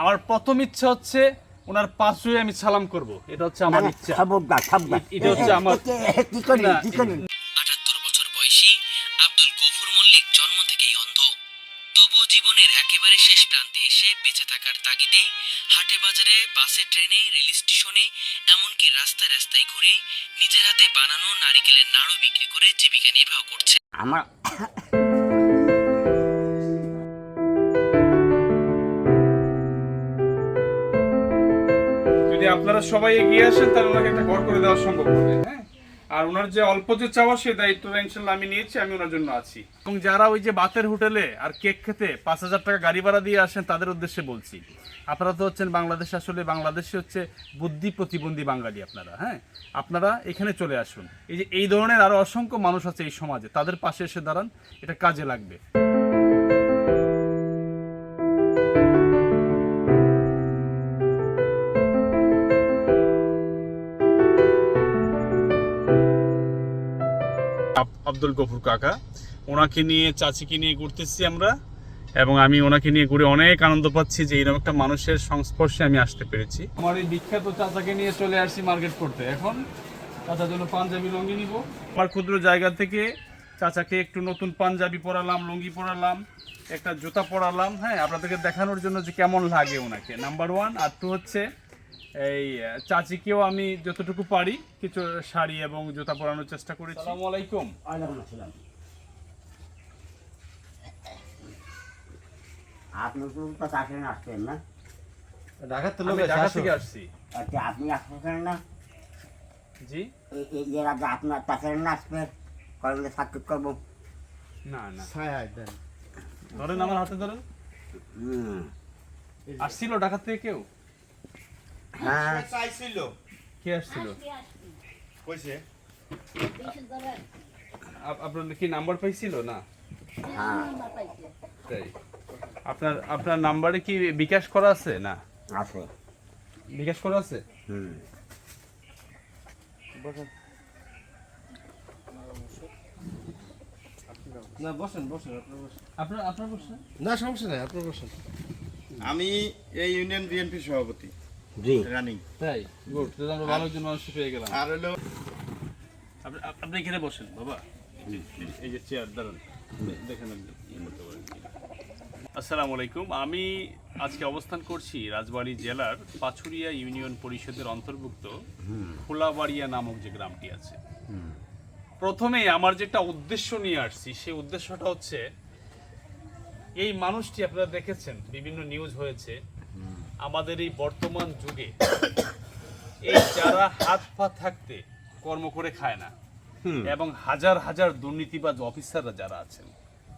আমার প্রথম ইচ্ছা হচ্ছে ওনার পাশে আমি সালাম করব। এটা হচ্ছে আমার ইচ্ছা। এটা হচ্ছে আমার- করি না, কি করি আটাত্তর বছর বয়সী আব্দুল গফুর মল্লিক জন্ম থেকেই অন্ধ। তবুও জীবনের একেবারে শেষ প্রান্তে এসে বেঁচে থাকার তাগিদে হাটে বাজারে বাসে ট্রেনে রেল স্টেশনে এমনকি রাস্তায় রাস্তায় ঘুরে নিজের হাতে বানানো নারিকেলের নাড়ু বিক্রি করে জীবিকা নির্বাহ করছে। আমার যদি আপনারা সবাই এগিয়ে আসেন, তাহলে ওনাকে একটা ঘর করে দেওয়া সম্ভব হবে হ্যাঁ? আর ওনার যে অল্প যে চাওয়া, সেই দায়িত্বটা ইনশাল্লাহ আমি নিয়েছি, আমি ওনার জন্য আছি। এবং যারা ওই যে বাতের হোটেলে আর কেক খেতে পাঁচ হাজার টাকা গাড়ি ভাড়া দিয়ে আসেন, তাদের উদ্দেশ্যে বলছি, আপনারা তো হচ্ছেন বাংলাদেশ আসলে, বাংলাদেশে হচ্ছে বুদ্ধি প্রতিবন্ধী বাঙালি আপনারা হ্যাঁ? আপনারা এখানে চলে আসুন। এই যে এই ধরনের আরও অসংখ্য মানুষ আছে এই সমাজে, তাদের পাশে এসে দাঁড়ান, এটা কাজে লাগবে। আব্দুল গফুর কাকা। ওনাকে নিয়ে, চাচিকে নিয়ে ঘুরতেছি আমরা এবং আমি ওনাকে নিয়ে ঘুরে অনেক আনন্দ পাচ্ছি যে এরকম একটা মানুষের সংস্পর্শে আমি আসতে পেরেছি। আমার এই বিখ্যাত চাচাকে নিয়ে চলে আসছি মার্কেট করতে। এখন চাচার জন্য পাঞ্জাবি লুঙ্গি নিব। আমার ক্ষুদ্র জায়গা থেকে চাচাকে একটু নতুন পাঞ্জাবি পরালাম, লুঙ্গি পরালাম, একটা জুতা পরালাম হ্যাঁ আপনাদেরকে দেখানোর জন্য যে কেমন লাগে ওনাকে। নাম্বার ওয়ান আর টু হচ্ছে এই চাচিকেও আমি যতটুকু পারি কিছু শাড়ি এবং জুতা পরানোর চেষ্টা করেছি। আসসালামু আলাইকুম। ওয়ালাইকুম আপনি তো কথা আসছেন না? ঢাকার তো ঢাকা থেকে আসছি। আচ্ছা আপনি না? জি? এর আগে আপনার না আসবে কলেজে সাক্ষাৎ করব। না না। ধরেন আমার হাতে ধরেন। হুম। আসছিল ঢাকা থেকে কেউ? হ্যাঁ। চাইছিল কে আসছিল? কইছে? আপনার কি নাম্বার পাইছিল? না। হ্যাঁ। তাই। আপনার আপনার নাম্বারে কি বিকাশ করা আছে? না। আছে। বিকাশ করা আছে? হুম। না বসেন বসেন আপনার বসেন। আপনার না সমস্যা নাই আপনার বসেন আমি এই ইউনিয়ন বিএনপি সভাপতি। জি। রানিং তাই? গুড তাহলে আমরা ভালো একজন মানুষ পেয়ে গেলাম। আর হলো আপনি আপনি এখানে বসেন বাবা। এই যে- চেয়ার দাঁড়ান। দেখেন আপনি কি করতে পারেন। কিনা। আসসালামু আলাইকুম। আমি আজকে অবস্থান করছি রাজবাড়ী জেলার পাছুরিয়া ইউনিয়ন পরিষদের অন্তর্ভুক্ত ফুলাবাড়িয়া নামক যে গ্রামটি আছে। প্রথমে আমার যেটা উদ্দেশ্য নিয়ে আসছি সেই উদ্দেশ্যটা হচ্ছে এই মানুষটি আপনারা দেখেছেন বিভিন্ন নিউজ হয়েছে আমাদের এই বর্তমান যুগে এই যারা হাত পা থাকতে কর্ম করে খায় না এবং হাজার হাজার দুর্নীতিবাজ অফিসাররা যারা আছেন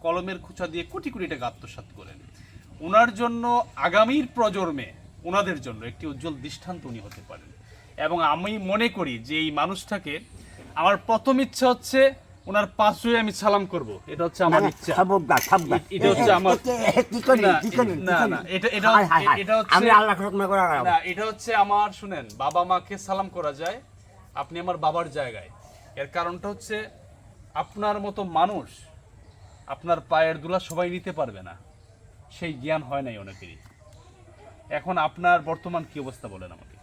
কলমের খুচা দিয়ে কোটি কোটি টাকা আত্মসাৎ করেন। ওনার জন্য আগামীর প্রজন্মে ওনাদের জন্য একটি উজ্জ্বল দৃষ্টান্ত উনি হতে পারেন। এবং আমি মনে করি যে এই মানুষটাকে আমার প্রথম ইচ্ছা হচ্ছে ওনার পাশে আমি সালাম করব। এটা হচ্ছে আমার ইচ্ছা। এটা হচ্ছে আমার- কি করি কি করি না, না, এটা- এটা-। এটা হচ্ছে- আমি আল্লাহ রকম করে। না এটা হচ্ছে আমার শুনেন বাবা মাকে সালাম করা যায় আপনি আমার বাবার জায়গায়। এর কারণটা হচ্ছে আপনার মতো মানুষ আপনার পায়ের দুলা সবাই নিতে পারবে না। সেই জ্ঞান হয় নাই অনেকেরই। এখন আপনার বর্তমান কি অবস্থা বলেন আমাকে।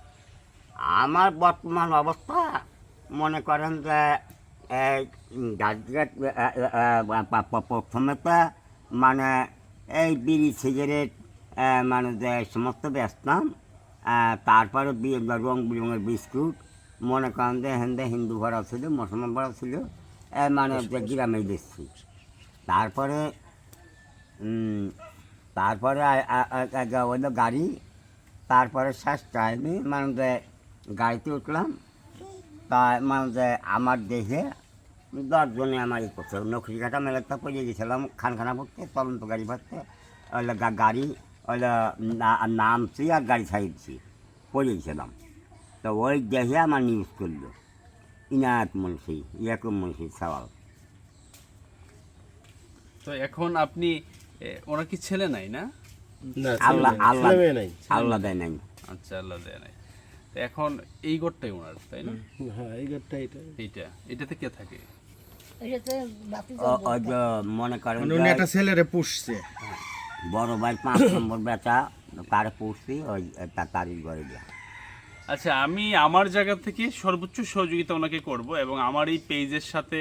আমার বর্তমান অবস্থা মনে করেন যে এই গাছগাছ প্রথমে তো মানে এই বিড়ি সিগারেট মানে যে সমস্ত বেচতাম তারপরে রং বেরঙের বিস্কুট মনে করেন যে হেন্দে হিন্দু ভরা ছিল মুসলমান ভরা ছিল এ মানে গ্রামে বেচছি তারপরে তারপরে হইল গাড়ি তারপরে শেষ টাইমে মানে গাড়িতে উঠলাম তা মানে যে আমার দেখে দশজনে আমার ই করছে। নকরি কাটা মেলাটা পড়ে গেছিলাম খানখানা পড়তে তদন্ত গাড়ি ভরতে ওইলে গাড়ি ওইলে নামছি আর গাড়ি ছাড়ছি পড়ে গেছিলাম। তো ওই দেখে আমার নিউজ করল ইনায়ত মুন্সি ইয়াকুব মুন্সি সওয়াল। তো এখন আপনি ওনার কি ছেলে নাই না? আল্লাহ আল্লাহ আল্লাহ দেয় নাই। আচ্ছা আল্লাহ দেয় নাই। এখন এই ঘরটাই ওনার তাই না? হ্যাঁ এই ঘরটা এটা এইটা এটাতে কে থাকে? মনে করেন মানে উনি একটা ছেলেরে পুষছে। বড় ভাই পাঁচ নম্বর বেচা তারে পড়ছি ওই তারই ঘরে দিয়া। আচ্ছা আমি আমার জায়গা থেকে সর্বোচ্চ সহযোগিতা ওনাকে করব এবং আমার এই পেজের সাথে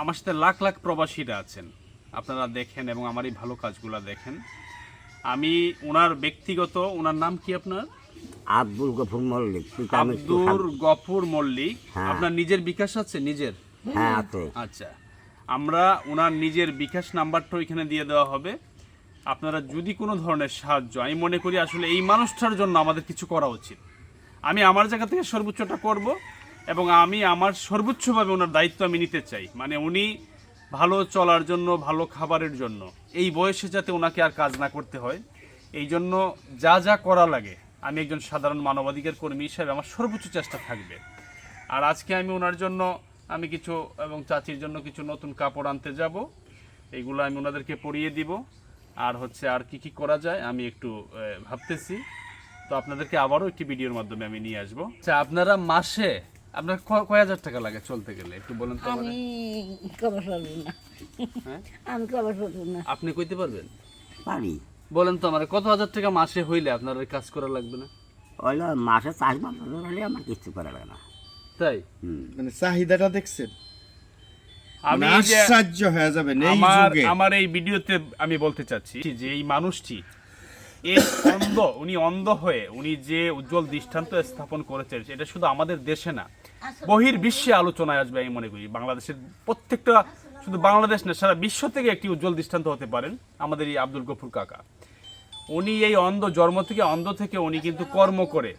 আমার সাথে লাখ লাখ প্রবাসীরা আছেন। আপনারা দেখেন এবং আমার এই ভালো কাজগুলো দেখেন। আমি ওনার ব্যক্তিগত ওনার নাম কি আপনার? আব্দুল গফুর মল্লিক আব্দুর গফুর মল্লিক। হ্যাঁ। আপনার নিজের বিকাশ আছে নিজের? হ্যাঁ আছে। আচ্ছা। আমরা ওনার নিজের বিকাশ নাম্বারটা এখানে দিয়ে দেওয়া হবে। আপনারা যদি কোনো ধরনের সাহায্য আমি মনে করি আসলে এই মানুষটার জন্য আমাদের কিছু করা উচিত। আমি আমার জায়গা থেকে সর্বোচ্চটা করব এবং আমি আমার সর্বোচ্চভাবে ওনার দায়িত্ব আমি নিতে চাই। মানে উনি ভালো চলার জন্য ভালো খাবারের জন্য। এই বয়সে যাতে ওনাকে আর কাজ না করতে হয়। এই জন্য যা যা করা লাগে আমি একজন সাধারণ মানবাধিকার কর্মী হিসাবে আমার সর্বোচ্চ চেষ্টা থাকবে। আর আজকে আমি ওনার জন্য আমি কিছু এবং চাচির জন্য কিছু নতুন কাপড় আনতে যাব। এইগুলো আমি ওনাদেরকে পরিয়ে দিব। আর হচ্ছে আর কি কি করা যায় আমি একটু ভাবতেছি। তো আপনাদেরকে আবারও একটি ভিডিওর মাধ্যমে আমি নিয়ে আসব। আচ্ছা আপনারা মাসে আপনার ক- কয় হাজার টাকা লাগে চলতে গেলে? একটু বলেন তো আমি কবার পারব না। হ্যাঁ? আমি কবার পারব না। আপনি কইতে পারবেন? পারি। বলেন তো আমার কত হাজার টাকা মাসে হইলে আপনার এই কাজ করা লাগবে না? ওইলো মাসে চাষ বছর হলে আমার কিছু করা লাগে না। তাই? মানে চাহিদাটা দেখছেন? আমি এই যে আশ্চর্য হয়ে যাবেন এই আমার যুগে। আমার এই ভিডিওতে আমি বলতে চাচ্ছি যে এই মানুষটি এই অন্ধ উনি অন্ধ হয়ে উনি যে উজ্জ্বল দৃষ্টান্ত স্থাপন করেছেন এটা শুধু আমাদের দেশে না বহির বিশ্বে আলোচনায় আসবে আমি মনে করি। বাংলাদেশের প্রত্যেকটা শুধু বাংলাদেশ না সারা বিশ্ব থেকে একটি উজ্জ্বল দৃষ্টান্ত হতে পারেন আমাদের এই আব্দুল গফুর কাকা। উনি এই অন্ধ জন্ম থেকে অন্ধ থেকে উনি কিন্তু কর্ম করে।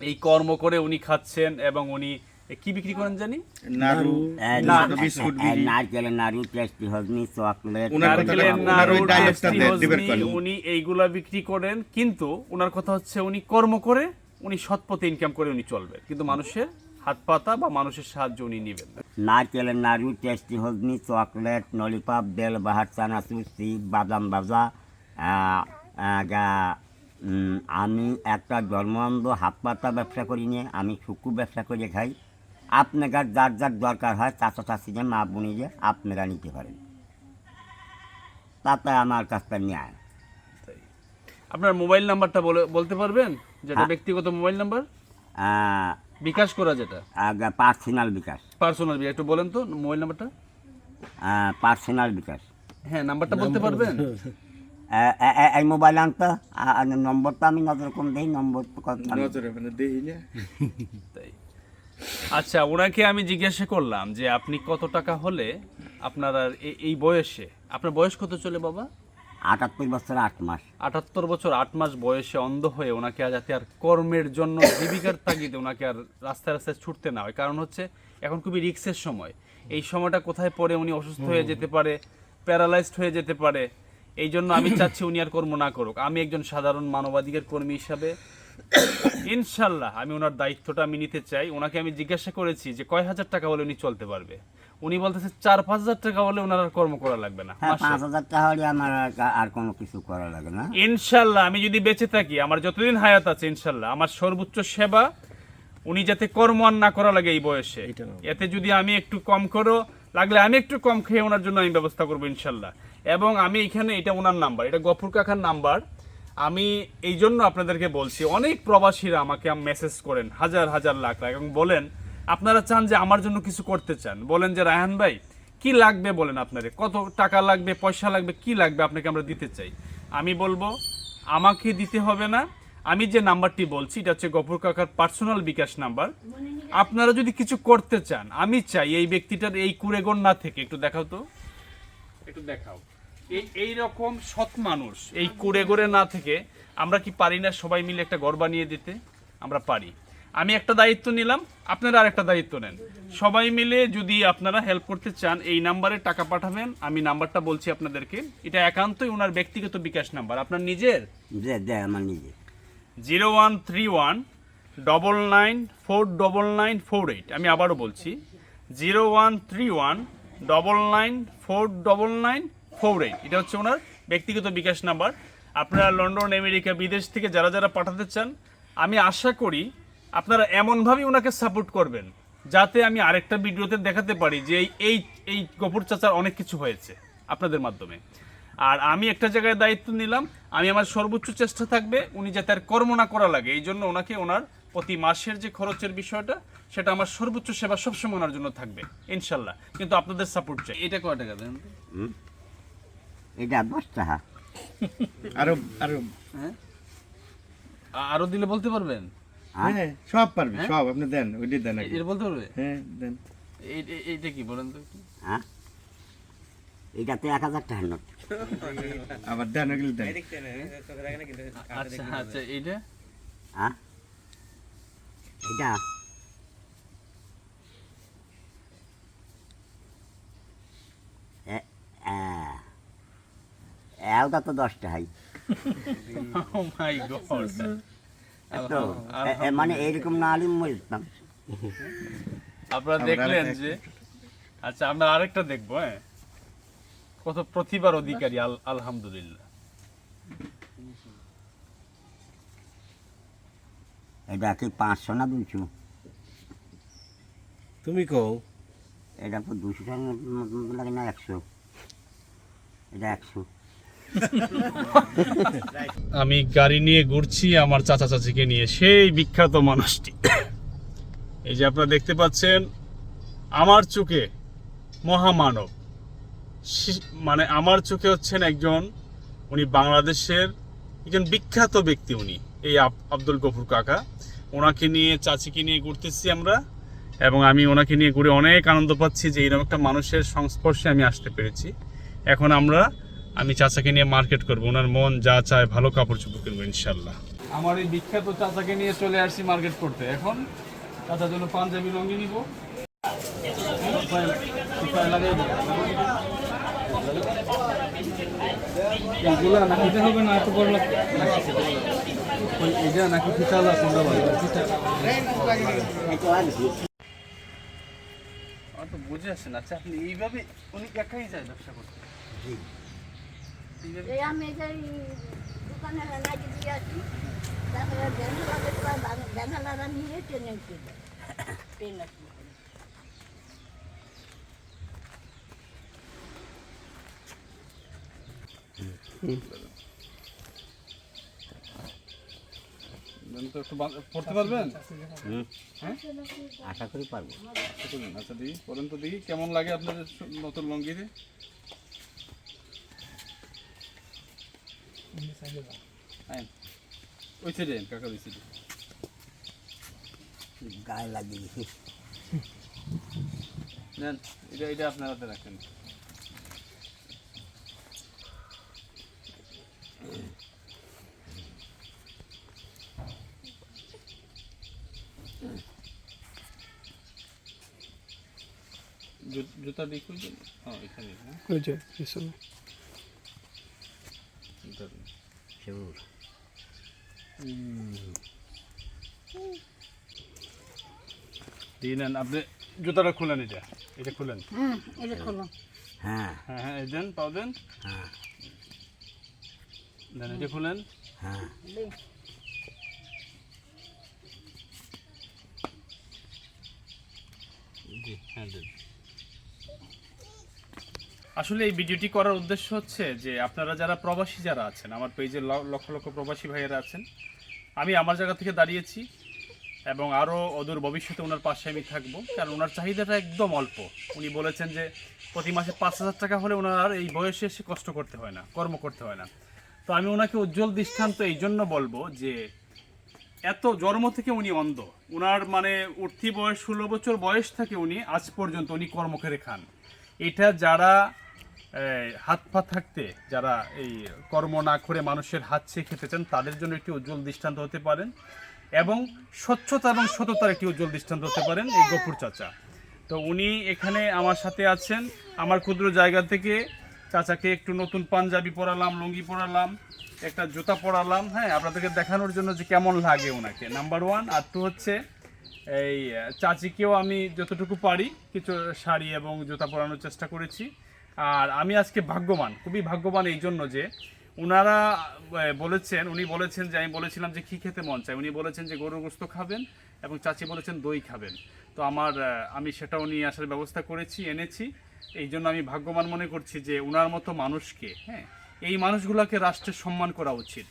এই কর্ম করে উনি খাচ্ছেন এবং উনি কি বিক্রি করেন জানি? নাড়ু না- বিস্কুট নারকেলের নাড়ু টেস্টি হজনি চকলেট। নারকেলের নাড়ু, টেস্টি হজমি, উনি এইগুলা বিক্রি করেন কিন্তু ওনার কথা হচ্ছে উনি কর্ম করে উনি সৎ পথে ইনকাম করে উনি চলবেন। কিন্তু মানুষের হাত পাতা বা মানুষের সাহায্য উনি নেবেন না। নারকেলের নাড়ু টেস্টি হজনি চকলেট ললিপপ বেল বাহার চানাচুর চিপ বাদাম ভাজা আমি একটা জন্মান্ধ হাত পাতা ব্যবসা করি নিয়ে আমি শুকু ব্যবসা করে খাই। আপনার যার যার দরকার হয় চাচা চাষিকে মা বুনি যে আপনারা নিতে পারেন। তাতে আমার কাছটা ন্যায়। আপনার মোবাইল নাম্বারটা বলে বলতে পারবেন? যেটা হ্যাঁ। ব্যক্তিগত মোবাইল নাম্বার? বিকাশ করা যেটা? পার্সোনাল বিকাশ। পার্সোনাল বিকাশ একটু বলেন তো মোবাইল নাম্বারটা পার্সোনাল বিকাশ হ্যাঁ নাম্বারটা বলতে পারবেন? এই মোবাইল আনতে আর নম্বরটা আমি নজর কম দিই নম্বর নজরে মানে দেই না। তাই। আচ্ছা ওনাকে আমি জিজ্ঞাসা করলাম যে আপনি কত টাকা হলে আপনার আর এই বয়সে আপনার বয়স কত চলে বাবা? আটাত্তর বছর আট মাস। আটাত্তর বছর আট মাস বয়সে অন্ধ হয়ে ওনাকে আর যাতে আর কর্মের জন্য জীবিকার তাগিদে ওনাকে আর রাস্তায় রাস্তায় ছুটতে না হয়। কারণ হচ্ছে এখন খুবই রিক্সের সময়। এই সময়টা কোথায় পড়ে উনি অসুস্থ হয়ে যেতে পারে প্যারালাইজড হয়ে যেতে পারে এই জন্য আমি চাচ্ছি উনি আর কর্ম না করুক। আমি একজন সাধারণ মানবাধিকার কর্মী হিসাবে ইনশাল্লাহ আমি ওনার দায়িত্বটা আমি নিতে চাই। ওনাকে আমি জিজ্ঞাসা করেছি যে কয় হাজার টাকা হলে উনি চলতে পারবে? উনি বলতেছে চার পাঁচ হাজার টাকা হলে ওনার আর কর্ম করা লাগবে না হ্যাঁ পাঁচ হাজার টাকা হলে আমার আর- আর কোনো কিছু করা লাগে না। ইনশাল্লাহ আমি যদি বেঁচে থাকি আমার যতদিন হায়াত আছে ইনশাল্লাহ আমার সর্বোচ্চ সেবা উনি যাতে কর্ম আর না করা লাগে এই বয়সে। এতে যদি আমি একটু কম করো লাগলে আমি একটু কম খেয়ে ওনার জন্য আমি ব্যবস্থা করব ইনশাল্লাহ। এবং আমি এখানে এটা ওনার নাম্বার এটা গফুর কাকার নাম্বার। আমি এই জন্য আপনাদেরকে বলছি অনেক প্রবাসীরা আমাকে মেসেজ করেন হাজার হাজার লাখ লাখ এবং বলেন আপনারা চান যে আমার জন্য কিছু করতে চান। বলেন যে রায়হান ভাই কি লাগবে বলেন আপনারে? কত টাকা লাগবে? পয়সা লাগবে? কি লাগবে আপনাকে আমরা দিতে চাই? আমি বলব আমাকে দিতে হবে না আমি যে নাম্বারটি বলছি, এটা হচ্ছে গফুর কাকার পার্সোনাল বিকাশ নাম্বার। আপনারা যদি কিছু করতে চান, আমি চাই এই ব্যক্তিটার এই কুড়েগণ না থেকে। একটু দেখাও তো। একটু দেখাও। এই রকম সৎ মানুষ, এই কুড়ে গড়ে না থেকে আমরা কি পারি না সবাই মিলে একটা ঘর বানিয়ে দিতে? আমরা পারি। আমি একটা দায়িত্ব নিলাম, আপনারা আর একটা দায়িত্ব নেন। সবাই মিলে যদি আপনারা হেল্প করতে চান, এই নাম্বারে টাকা পাঠাবেন। আমি নাম্বারটা বলছি আপনাদেরকে। এটা একান্তই ওনার ব্যক্তিগত বিকাশ নাম্বার। আপনার নিজের? আমার নিজে zero one three one double nine four double nine four eight. আমি আবারও বলছি, zero one three one double nine four double nine four eight. এটা হচ্ছে ওনার ব্যক্তিগত বিকাশ নাম্বার। আপনারা লন্ডন, আমেরিকা, বিদেশ থেকে যারা যারা পাঠাতে চান, আমি আশা করি আপনারা এমনভাবেই ওনাকে সাপোর্ট করবেন, যাতে আমি আরেকটা ভিডিওতে দেখাতে পারি যে এই এই গফুর চাচার অনেক কিছু হয়েছে আপনাদের মাধ্যমে। আর আমি একটা জায়গায় দায়িত্ব নিলাম আমি আমার সর্বোচ্চ চেষ্টা থাকবে উনি যাতে আর কর্ম না করা লাগে। এই জন্য ওনাকে ওনার প্রতি মাসের যে খরচের বিষয়টা সেটা আমার সর্বোচ্চ সেবা সবসময় ওনার জন্য থাকবে ইনশাল্লাহ। কিন্তু আপনাদের সাপোর্ট চাই। এটা কয় টাকা দেন? এটা দশ টাকা। আরও আরও। আ- আরও দিলে বলতে পারবেন? হ্যাঁ সব পারবি সব আপনি দেন ওইটি দেন। এটা বলতে পারবে? হ্যাঁ দেন। এই- এই- এইটা কি বলেন তো? হ্যাঁ এটাতে এক হাজার টাকার নোট। আবার দেন ওগুলো দেন। আচ্ছা আচ্ছা এইটা? হ্যাঁ? এটা এটা তো দশ টাকাই। ও মাই গড তো এ- এ মানে এরকম না আলিম মরতাম আপনারা দেখলেন যে আচ্ছা আমরা আরেকটা দেখব হ্যাঁ? কত প্রতিবার অধিকারী আল- আলহামদুলিল্লাহ। এটা কি পাঁচশো না দুশো তুমি কও। এটা তো দুশো লাগে না একশো। এটা একশো। আমি গাড়ি নিয়ে ঘুরছি আমার চাচা চাচিকে নিয়ে। সেই বিখ্যাত মানুষটি। এই যে আপনারা দেখতে পাচ্ছেন আমার চোখে মহামানব। মানে আমার চোখে হচ্ছেন একজন, উনি বাংলাদেশের একজন বিখ্যাত ব্যক্তি উনি, এই আব- আব্দুল গফুর কাকা। ওনাকে নিয়ে, চাচিকে নিয়ে ঘুরতেছি আমরা, এবং আমি ওনাকে নিয়ে ঘুরে অনেক আনন্দ পাচ্ছি যে এরকম একটা মানুষের সংস্পর্শে আমি আসতে পেরেছি। এখন আমরা, আমি চাচাকে নিয়ে মার্কেট করব, ওনার মন যা চায় ভালো কাপড় চোপড় কিনবো, ইনশাল্লাহ। আমার এই বিখ্যাত চাচাকে নিয়ে চলে আসছি মার্কেট করতে। এখন চাচার জন্য পাঞ্জাবি রঙি নিব। এইগুলা নাকি এটা হবে না এত বড় এটা নাকি ফিতালা কোনটা ভালো? ফিতা। আমার তো বুঝে আসে না আচ্ছা আপনি এইভাবে উনি একাই যায় ব্যবসা করতে? আমি দোকানে নাকি দিয়ে আসি তারপরে বেনহালারা নিয়ে ট্রেনে ট্রেন আসি দেন তো একটু বা- পড়তে পারবেন? হ্যাঁ? আশা করি পারব। আচ্ছা আচ্ছা তো দেখি কেমন লাগে আপনাদের নতুন লঙ্গিতে? হ্যাঁ। ওই সাইডে কাকা ওই সাইডে গায়ে লাগিয়ে নেন এটা এটা আপনার হাতে রাখেন। জুতা দেখুন হ্যাঁ এখানে হ্যাঁ। ওই যে পিছনে দিন। দিয়ে। আপনি জুতাটা খুলেন এটা। এটা খুলেন। হুম এটা খোলো। হ্যাঁ। হ্যাঁ হ্যাঁ এই দেন পাও দেন। হ্যাঁ। দেন এটা খুলেন। হ্যাঁ। জি হ্যাঁ দেন। আসলে এই ভিডিওটি করার উদ্দেশ্য হচ্ছে যে আপনারা যারা প্রবাসী যারা আছেন, আমার পেজে লক্ষ লক্ষ প্রবাসী ভাইয়েরা আছেন, আমি আমার জায়গা থেকে দাঁড়িয়েছি এবং আরও অদূর ভবিষ্যতে ওনার পাশে আমি থাকব। কারণ ওনার চাহিদাটা একদম অল্প। উনি বলেছেন যে প্রতি মাসে পাঁচ হাজার টাকা হলে ওনার আর এই বয়সে এসে কষ্ট করতে হয় না, কর্ম করতে হয় না। তো আমি ওনাকে উজ্জ্বল দৃষ্টান্ত এই জন্য বলব যে এত জন্ম থেকে উনি অন্ধ। উনার মানে উঠতি বয়স, ষোলো বছর বয়স থেকে উনি আজ পর্যন্ত উনি কর্ম করে খান। এটা যারা হাত পা থাকতে যারা এই কর্ম না করে মানুষের হাত চেয়ে খেতে চান, তাদের জন্য একটি উজ্জ্বল দৃষ্টান্ত হতে পারেন এবং স্বচ্ছতা এবং সততার একটি উজ্জ্বল দৃষ্টান্ত হতে পারেন এই গপুর চাচা। তো উনি এখানে আমার সাথে আছেন। আমার ক্ষুদ্র জায়গা থেকে চাচাকে একটু নতুন পাঞ্জাবি পরালাম, লুঙ্গি পরালাম, একটা জুতা পরালাম হ্যাঁ আপনাদেরকে দেখানোর জন্য যে কেমন লাগে ওনাকে। নাম্বার ওয়ান আর টু হচ্ছে এই, চাচিকেও আমি যতটুকু পারি কিছু শাড়ি এবং জুতা পরানোর চেষ্টা করেছি। আর আমি আজকে ভাগ্যবান, খুবই ভাগ্যবান এই জন্য যে ওনারা বলেছেন, উনি বলেছেন যে, আমি বলেছিলাম যে, কী খেতে মন চায়? উনি বলেছেন যে, গরুর গোস্ত খাবেন এবং চাচি বলেছেন দই খাবেন। তো আমার আমি সেটাও নিয়ে আসার ব্যবস্থা করেছি, এনেছি। এই জন্য আমি ভাগ্যবান মনে করছি যে ওনার মতো মানুষকে হ্যাঁ এই মানুষগুলোকে রাষ্ট্রের সম্মান করা উচিত।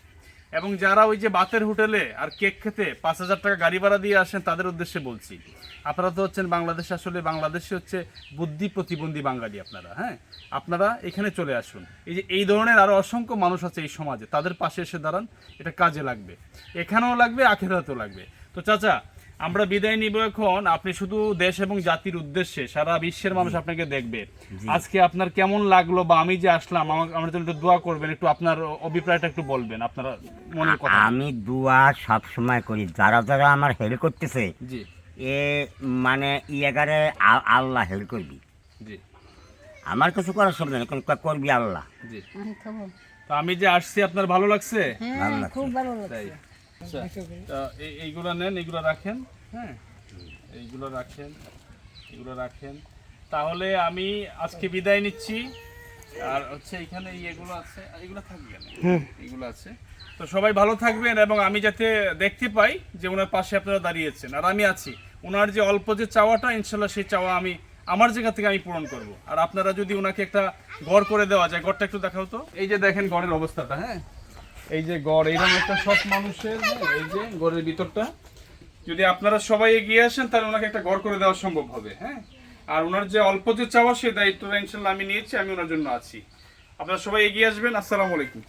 এবং যারা ওই যে বাতের হোটেলে আর কেক খেতে পাঁচ হাজার টাকা গাড়ি ভাড়া দিয়ে আসেন, তাদের উদ্দেশ্যে বলছি। আপনারা তো হচ্ছেন বাংলাদেশ আসলে বাংলাদেশে হচ্ছে বুদ্ধি প্রতিবন্ধী বাঙালি আপনারা হ্যাঁ? আপনারা এখানে চলে আসুন। এই যে এই ধরনের আরও অসংখ্য মানুষ আছে এই সমাজে, তাদের পাশে এসে দাঁড়ান, এটা কাজে লাগবে। এখানেও লাগবে, আখেরাতেও লাগবে। তো চাচা আমরা বিদায় নিব এখন। আপনি শুধু দেশ এবং জাতির উদ্দেশ্যে সারা বিশ্বের মানুষ আপনাকে দেখবে। আজকে আপনার কেমন লাগল বা আমি যে আসলাম আমার আমার জন্য একটু দোয়া করবেন একটু আপনার অভিপ্রায়টা একটু বলবেন আপনার মনের কথা। আমি দুয়া সব সময় করি। যারা যারা আমার হেল্প করতেছে জি। এ মানে ইয়াগারে আল্লাহ হেল্প করবি। জি। আমার কিছু করার সব নেই করবি আল্লাহ। জি। আমি তো আমি যে আসছি আপনার ভালো লাগছে? হ্যাঁ খুব ভালো লাগছে। আচ্ছা তা এই- এইগুলো নেন এইগুলো রাখেন হ্যাঁ? এইগুলো রাখেন এগুলো রাখেন। তাহলে আমি আজকে বিদায় নিচ্ছি। আর হচ্ছে এখানে এগুলো আছে এগুলো থাকবে এগুলো আছে। তো সবাই ভালো থাকবেন এবং আমি যাতে দেখতে পাই যে ওনার পাশে আপনারা দাঁড়িয়েছেন। আর আমি আছি। ওনার যে অল্প যে চাওয়াটা ইনশাল্লাহ সেই চাওয়া আমি আমার জায়গা থেকে আমি পূরণ করব। আর আপনারা যদি ওনাকে একটা গড় করে দেওয়া যায় গড়টা একটু দেখাও তো। এই যে দেখেন গড়ের অবস্থাটা হ্যাঁ? এই যে গড় এইরকম একটা সব মানুষের হ্যাঁ, এই যে গড়ের ভিতরটা। যদি আপনারা সবাই এগিয়ে আসেন তাহলে ওনাকে একটা গড় করে দেওয়া সম্ভব হবে হ্যাঁ? আর ওনার যে অল্প যে চাওয়া সে দায়িত্ব ইনশাল্লাহ আমি নিয়েছি আমি ওনার জন্য আছি। আপনারা সবাই এগিয়ে আসবেন আসসালামু আলাইকুম।